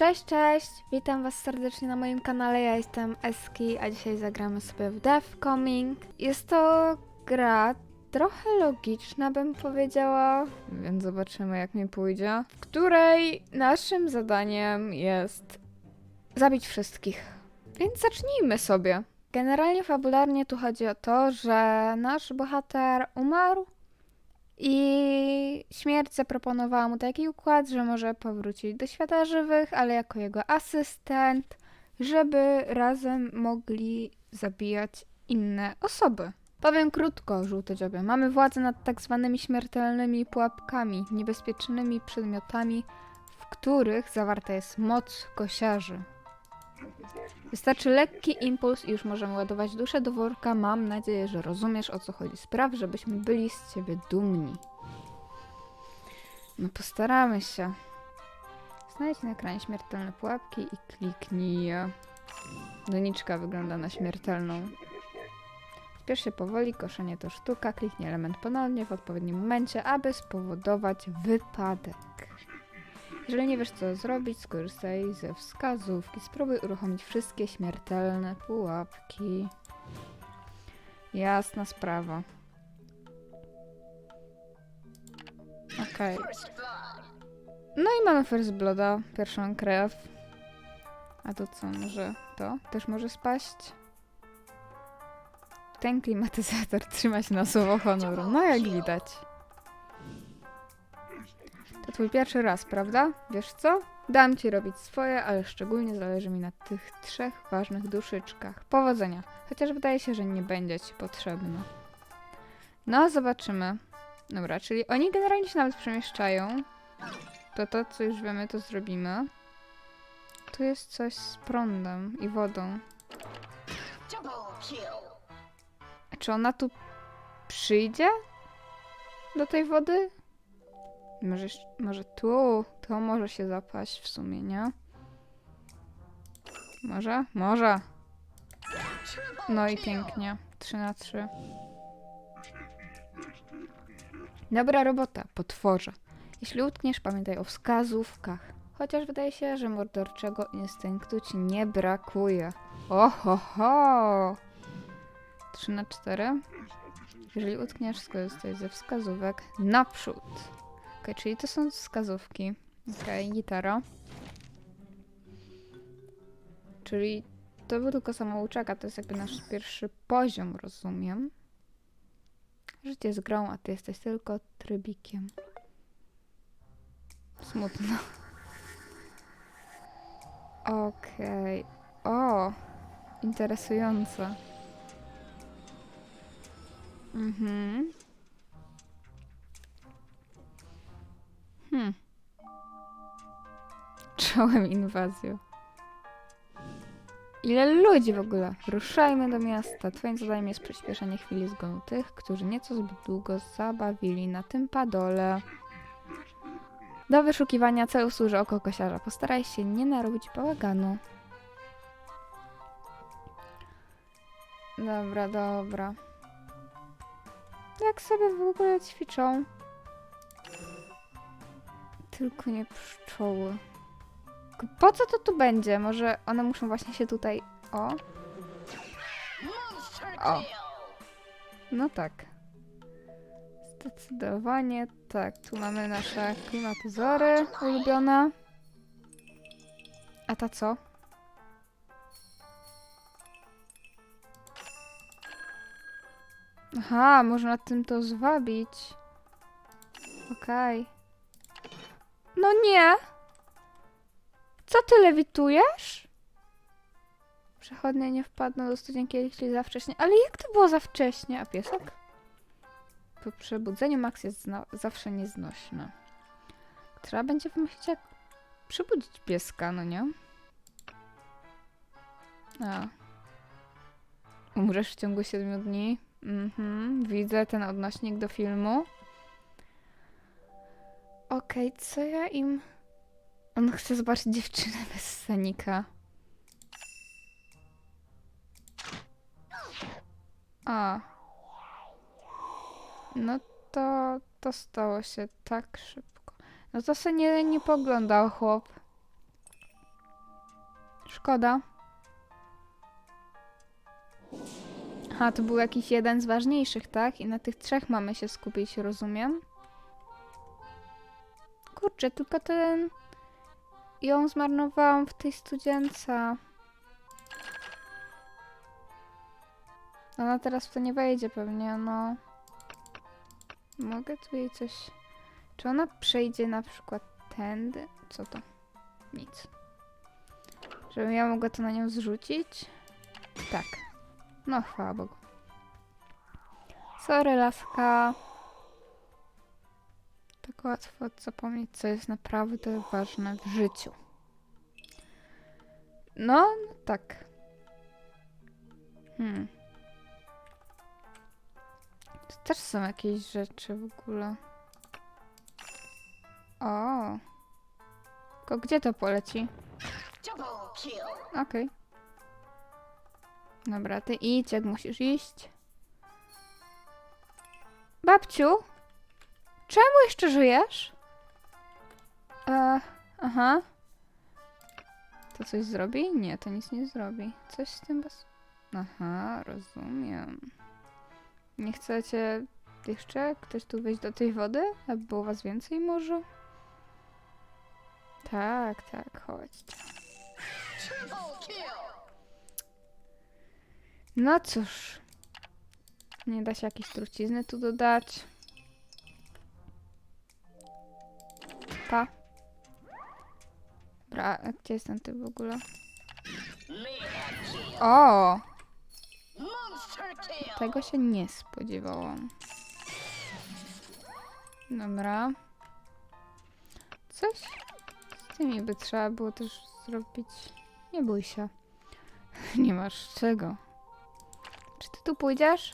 Cześć, cześć! Witam Was serdecznie na moim kanale. Ja jestem Eski, a dzisiaj zagramy sobie w Death Coming. Jest to gra trochę logiczna, bym powiedziała, więc zobaczymy, jak mi pójdzie. W której naszym zadaniem jest zabić wszystkich. Więc zacznijmy sobie. Generalnie fabularnie tu chodzi o to, że nasz bohater umarł i śmierć zaproponowała mu taki układ, że może powrócić do świata żywych, ale jako jego asystent, żeby razem mogli zabijać inne osoby. Powiem krótko, żółte dziobie. Mamy władzę nad tak zwanymi śmiertelnymi pułapkami, niebezpiecznymi przedmiotami, w których zawarta jest moc kosiarzy. Wystarczy lekki impuls i już możemy ładować duszę do worka. Mam nadzieję, że rozumiesz o co chodzi. Spraw, żebyśmy byli z ciebie dumni. No postaramy się. Znajdź na ekranie śmiertelne pułapki i kliknij je. Doniczka wygląda na śmiertelną. Spiesz się powoli, koszenie to sztuka. Kliknij element ponownie w odpowiednim momencie, aby spowodować wypadek. Jeżeli nie wiesz co zrobić, skorzystaj ze wskazówki. Spróbuj uruchomić wszystkie śmiertelne pułapki. Jasna sprawa. Okej. No i mamy First Blooda, pierwszą krew. A to co, może to też może spaść? Ten klimatyzator trzyma się na słowo honoru. No jak widać. To twój pierwszy raz, prawda? Wiesz co? Dam ci robić swoje, ale szczególnie zależy mi na tych trzech ważnych duszyczkach. Powodzenia. Chociaż wydaje się, że nie będzie ci potrzebne. No, zobaczymy. Dobra, czyli oni generalnie się nawet przemieszczają. To to, co już wiemy, to zrobimy. Tu jest coś z prądem i wodą. Czy ona tu przyjdzie? Do tej wody? Może, może tu? To może się zapaść w sumie, nie? Może? Może. No i pięknie. 3 na 3. Dobra robota, potworze. Jeśli utkniesz, pamiętaj o wskazówkach. Chociaż wydaje się, że morderczego instynktu ci nie brakuje. Oho ho! 3 na 4. Jeżeli utkniesz, skorzystaj ze wskazówek naprzód. Czyli to są wskazówki. Okej, gitara. Czyli to był tylko samouczaka, to jest jakby nasz pierwszy poziom, rozumiem. Życie jest grą, a ty jesteś tylko trybikiem. Smutno. Okej. O! Interesujące. Mhm. Hmm. Czołem inwazją. Ile ludzi w ogóle? Ruszajmy do miasta. Twoim zadaniem jest przyspieszenie chwili zgonu tych, którzy nieco zbyt długo zabawili na tym padole. Do wyszukiwania celu służy oko kosiarza. Postaraj się nie narobić bałaganu. Dobra, dobra. Jak sobie w ogóle ćwiczą? Tylko nie pszczoły. Po co to tu będzie? Może one muszą właśnie się tutaj... O. O. No tak. Zdecydowanie tak. Tu mamy nasze klimatyzory ulubione. A ta co? Aha, można tym to zwabić. Okej. No nie! Co ty lewitujesz? Przechodnie nie wpadną do studni jeśli za wcześnie. Ale jak to było za wcześnie? A piesek? Po przebudzeniu Max jest zawsze nieznośny. Trzeba będzie wymyślić, jak przebudzić pieska, no nie? A. Umrzesz w ciągu 7 dni? Mhm, widzę ten odnośnik do filmu. Okej, co ja im... On chce zobaczyć dziewczynę bez scenika. A. No to... to stało się tak szybko. No to se nie, nie poglądał chłop. Szkoda. Aha, to był jakiś jeden z ważniejszych, tak? I na tych trzech mamy się skupić, rozumiem. Kurczę, tylko ten... Ją zmarnowałam w tej studzience. Ona teraz w to nie wejdzie pewnie, no. Mogę tu jej coś... Czy ona przejdzie na przykład tędy? Co to? Nic. Żebym ja mogła to na nią zrzucić? Tak. No, chwała Bogu. Sorry, laska. Tak łatwo zapomnieć, co jest naprawdę ważne w życiu. No, tak. Hmm. To też są jakieś rzeczy w ogóle. O. Tylko gdzie to poleci? Okej. Dobra, ty idź, jak musisz iść. Babciu? Czemu jeszcze żyjesz? E, aha. To coś zrobi? Nie, to nic nie zrobi. Coś z tym bez... Aha, rozumiem. Nie chcecie jeszcze ktoś tu wejść do tej wody? Aby było was więcej może? Tak, tak, chodźcie. No cóż. Nie da się jakiejś trucizny tu dodać. Pa. Dobra, gdzie jest ten typ w ogóle? O! Tego się nie spodziewałam. Dobra. Coś z tymi by trzeba było też zrobić. Nie bój się. Nie masz czego. Czy ty tu pójdziesz?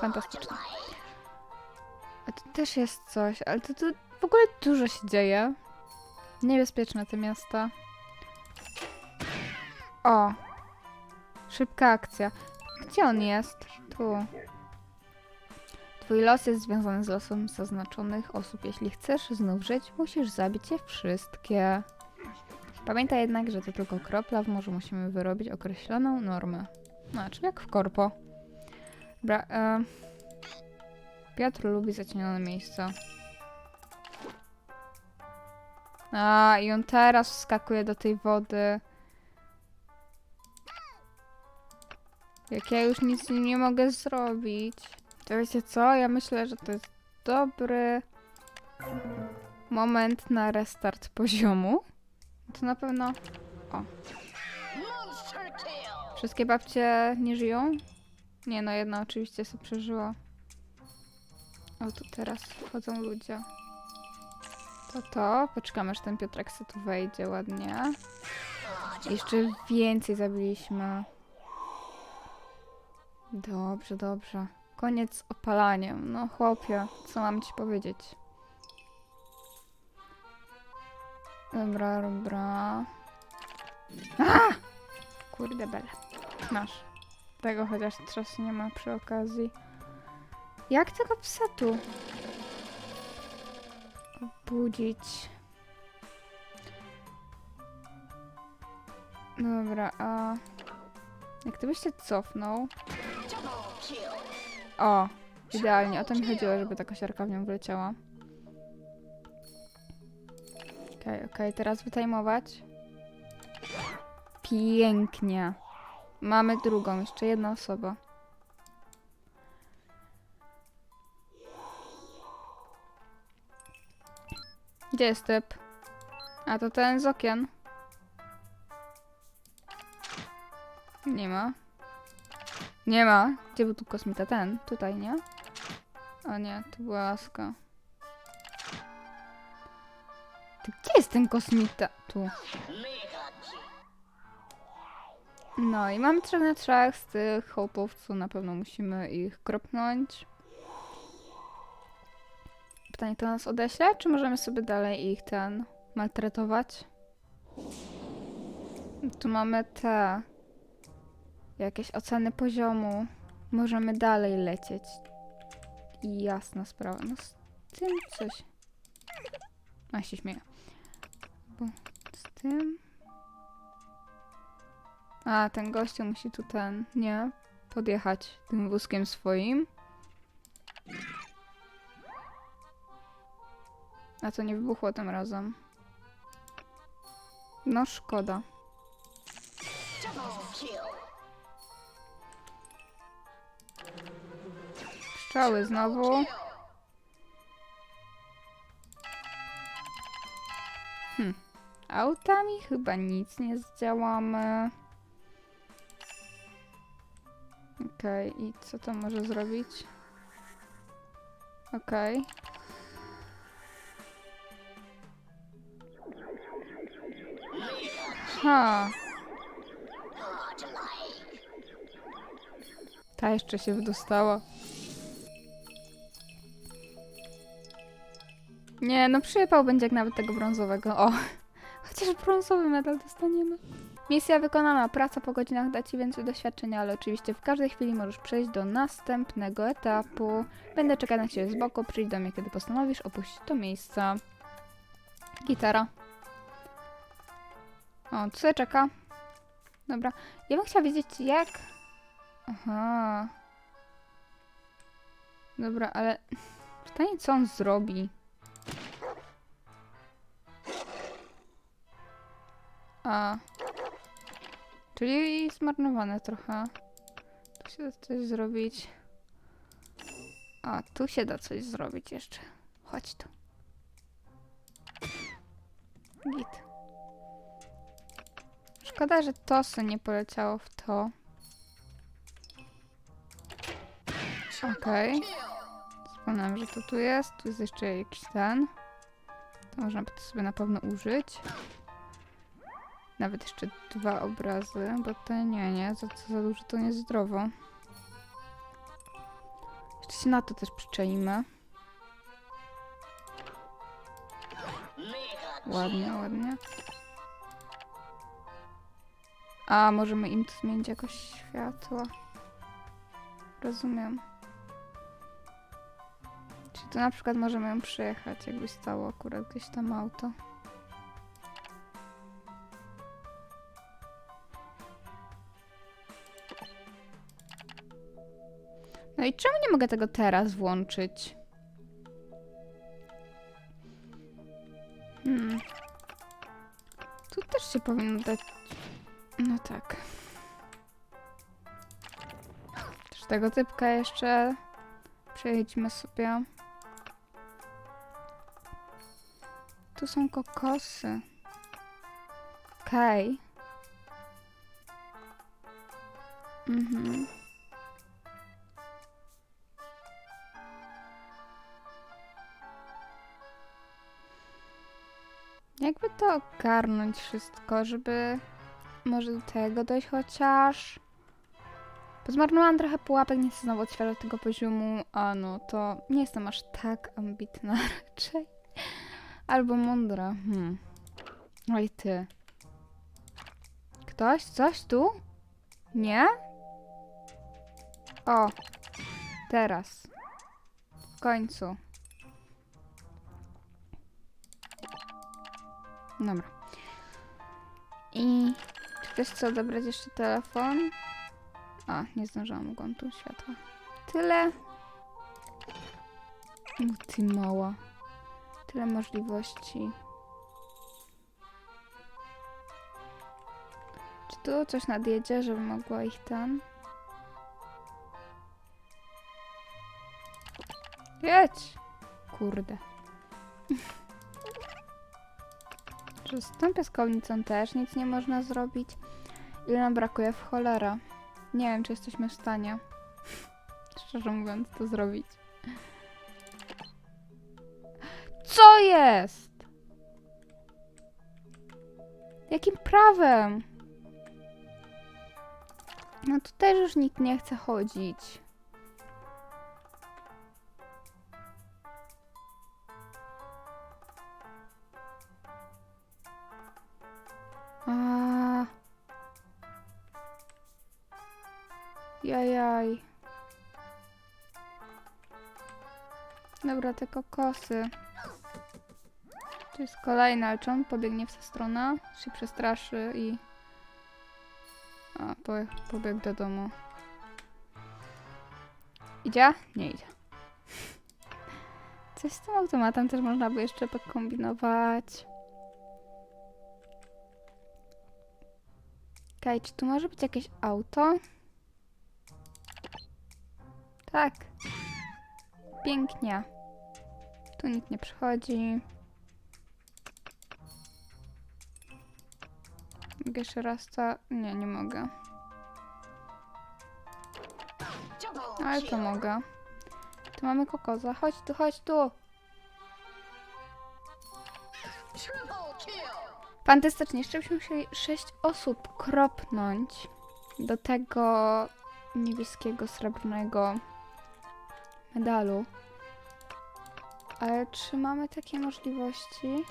Fantastycznie. A tu też jest coś, ale to tu ogóle dużo się dzieje. Niebezpieczne te miasta. O! Szybka akcja. Gdzie on jest? Tu. Twój los jest związany z losem zaznaczonych osób. Jeśli chcesz znów żyć, musisz zabić je wszystkie. Pamiętaj jednak, że to tylko kropla w morzu. Musimy wyrobić określoną normę. No, czyli jak w korpo. Dobra, e... Piotr lubi zacienione miejsca. A, i on teraz wskakuje do tej wody. Jak ja już nic nie mogę zrobić. To wiecie co? Ja myślę, że to jest dobry moment na restart poziomu. To na pewno... Kill. Wszystkie babcie nie żyją? Nie, no jedna oczywiście sobie przeżyła. O, tu teraz wchodzą ludzie. To to. Poczekamy, aż ten Piotrek sobie tu wejdzie ładnie. Jeszcze więcej zabiliśmy. Dobrze, dobrze. Koniec z opalaniem. No chłopie, co mam ci powiedzieć? Dobra, dobra. A! Kurde bele. Masz. Tego chociaż teraz nie ma przy okazji. Jak tego psa tu obudzić? Dobra, a jak ty byś się cofnął? O, idealnie. O to mi chodziło, żeby ta kosiarka w nią wleciała. Okej, okej, teraz wytajmować. Pięknie. Mamy drugą, jeszcze jedna osoba. Gdzie jest typ? A to ten z okien. Nie ma. Nie ma. Gdzie był tu kosmita? Ten. Tutaj, nie? O nie, to była laska. Ty, gdzie jest ten kosmita? Tu. No i mamy trzech na trzech z tych hołpów, co na pewno musimy ich kropnąć. Pytanie, to nas odeśle, czy możemy sobie dalej ich ten maltretować? Tu mamy te jakieś oceny poziomu. Możemy dalej lecieć. I jasna sprawa. No z tym coś. A się śmieję. Bo z tym A, ten gościu musi tu ten, nie? Podjechać tym wózkiem swoim. A to nie wybuchło tym razem. No szkoda. Pszczoły znowu. Kill. Autami chyba nic nie zdziałamy. Okej, i co to może zrobić? Okej. Ha, Like. ta jeszcze się wydostała. Nie, no przyjechał będzie jak nawet tego brązowego. O, chociaż brązowy medal dostaniemy. Misja wykonana, praca po godzinach da Ci więcej doświadczenia, ale oczywiście w każdej chwili możesz przejść do następnego etapu. Będę czekać na Ciebie z boku, przyjdź do mnie, kiedy postanowisz opuścić to miejsce. Gitara. O, tu sobie czeka. Dobra, ja bym chciała wiedzieć jak... Aha. Dobra, ale... Pytanie, co on zrobi? A. Czyli zmarnowane trochę. Tu się da coś zrobić. A, tu się da coś zrobić jeszcze. Chodź tu. Git. Szkoda, że to se nie poleciało w to. Okej. Wspomniałam, że to tu jest. Tu jest jeszcze jakiś ten. To można by to sobie na pewno użyć. Nawet jeszcze dwa obrazy, bo te nie, nie. Za, za dużo to niezdrowo. Jeszcze się na to też przyczajmy. Ładnie, ładnie. A, możemy im tu zmienić jakoś światło. Rozumiem. Czyli tu na przykład możemy ją przejechać, jakby stało akurat gdzieś tam auto. No i czemu nie mogę tego teraz włączyć? Hmm. Tu też się powinno dać. No tak. Też tego typka jeszcze. Przejdźmy sobie. Tu są kokosy. Okej. Mhm. Jakby to ogarnąć wszystko, żeby może do tego dojść chociaż. Bo zmarnowałam trochę pułapek, nie chcę znowu otwierać tego poziomu, a no to nie jestem aż tak ambitna raczej. Albo mądra. Hmm. Oj ty. Ktoś? Coś tu? Nie? O. Teraz. W końcu. Dobra. Ktoś chce odebrać jeszcze telefon? A, nie zdążyłam tu światła. Tyle. U, ty mała. Tyle możliwości. Czy tu coś nadjedzie, żeby mogła ich tam? Jedź! Kurde. Z tą piaskownicą też nic nie można zrobić. Ile nam brakuje w cholera. Nie wiem, czy jesteśmy w stanie. Szczerze mówiąc, to zrobić. Co jest? Jakim prawem? No tu też już nikt nie chce chodzić. A. Jajaj. Dobra, te kokosy. Tu jest kolejna, ale on pobiegnie w tę stronę? Się przestraszy i... A, po, pobiegł do domu. Idzie? Nie idzie. Coś z tym automatem też można by jeszcze pokombinować. Okej, czy tu może być jakieś auto? Tak. Pięknie. Tu nikt nie przychodzi. Mogę jeszcze raz to... Nie, nie mogę. Ale to mogę. Tu mamy kokoza. Chodź tu, chodź tu. Fantastycznie. Jeszcze byśmy musieli 6 osób kropnąć do tego niebieskiego, srebrnego medalu. Ale czy mamy takie możliwości?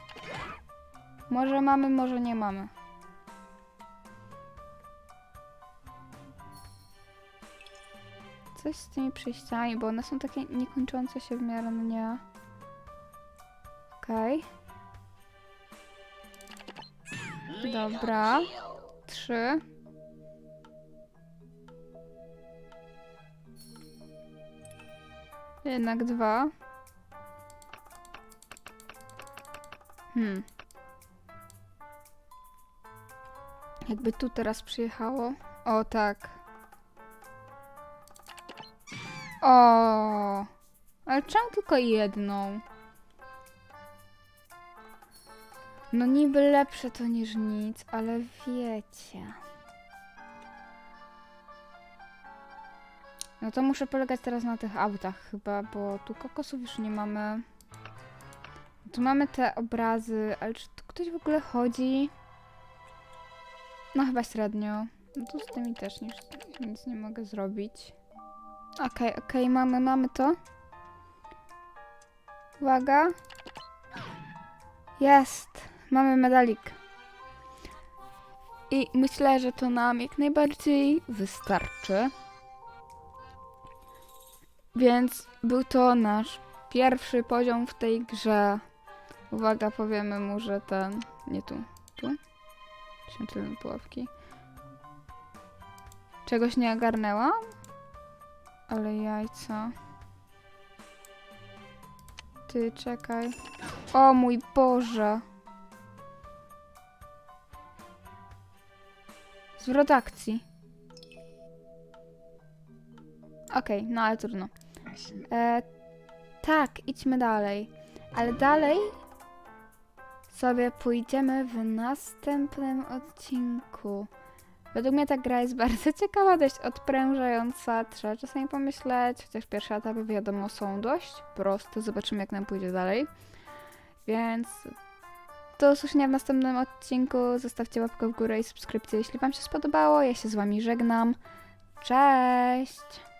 Może mamy, może nie mamy. Coś z tymi przejściami, bo one są takie niekończące się w miarę mnie. Okej. Dobra. Trzy. Jednak dwa. Hmm. Jakby tu teraz przyjechało. O, tak. O. Ale czemu tylko jedną? No niby lepsze to niż nic, ale wiecie. No to muszę polegać teraz na tych autach chyba, bo tu kokosów już nie mamy. Tu mamy te obrazy, ale czy tu ktoś w ogóle chodzi? No chyba średnio. No to z tymi też nic, nic nie mogę zrobić. Okej, okej, mamy, mamy to. Uwaga. Jest! Mamy medalik. I myślę, że to nam jak najbardziej wystarczy. Więc był to nasz pierwszy poziom w tej grze. Uwaga, powiemy mu, że ten. Nie tu. Tu? Świątylne pułapki. Czegoś nie ogarnęłam? Ale jajca. Ty, czekaj. O mój Boże. Zwrot akcji. Okej, no ale trudno. E, tak, idźmy dalej. Ale dalej sobie pójdziemy w następnym odcinku. Według mnie ta gra jest bardzo ciekawa, dość odprężająca. Trzeba czasami pomyśleć, chociaż pierwsze etapy wiadomo są dość proste. Zobaczymy jak nam pójdzie dalej. Więc do usłyszenia w następnym odcinku. Zostawcie łapkę w górę i subskrypcję, jeśli Wam się spodobało. Ja się z Wami żegnam. Cześć!